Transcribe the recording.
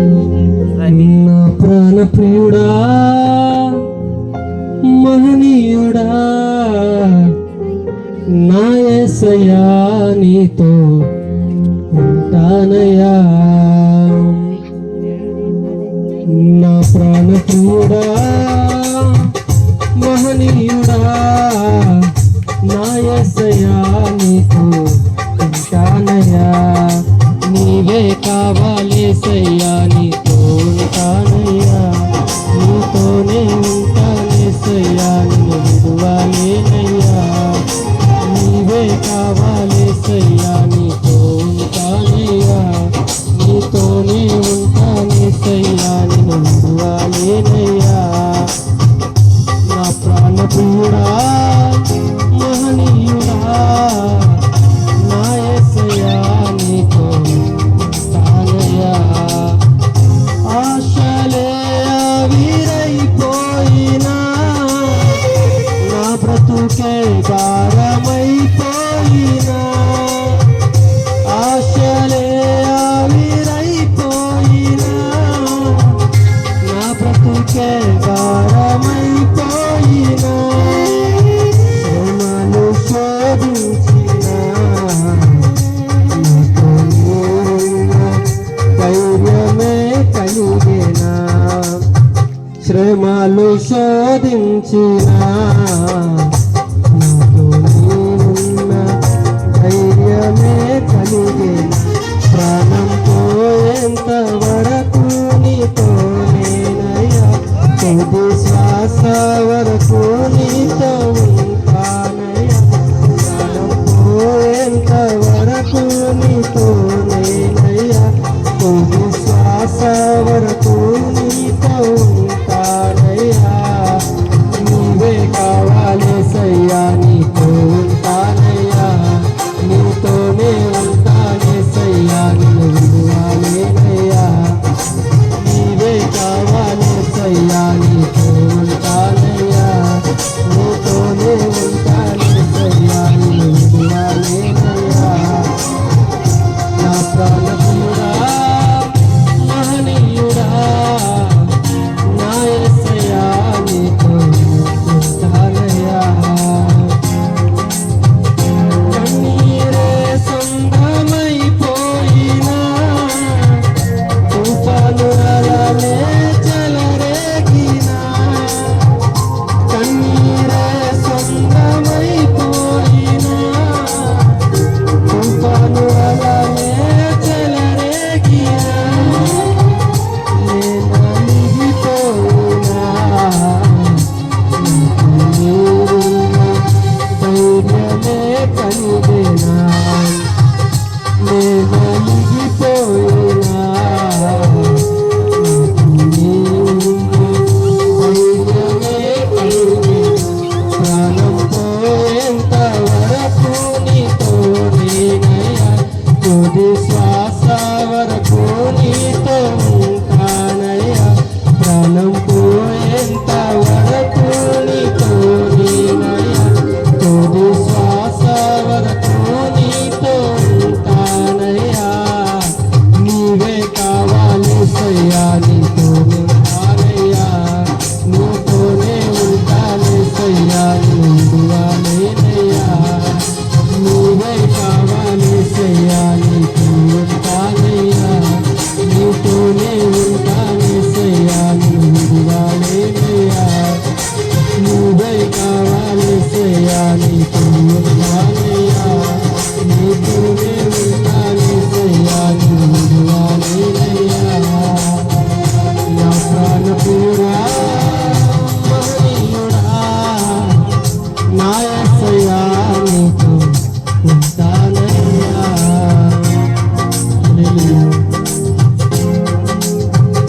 నా ప్రాణ ప్రియుడా మహనీయుడా నా ఎసయా నీతో ఉంటానయా నా ప్రాణ ప్రియుడా మహనీయుడా నా ఎసయా ప్రాణ మహనీయుడా. నా నీతో తానయ్యా ఆశలే నా బ్రతుకే భారమైపోయినా. శ్రమలు శోధించినా నాతో నీవున్న ధైర్యమే కలిగేనా ప్రాణం పోయేంత వరకు నీతో నేనయ్యా. తుది శ్వాస వరకు నీతో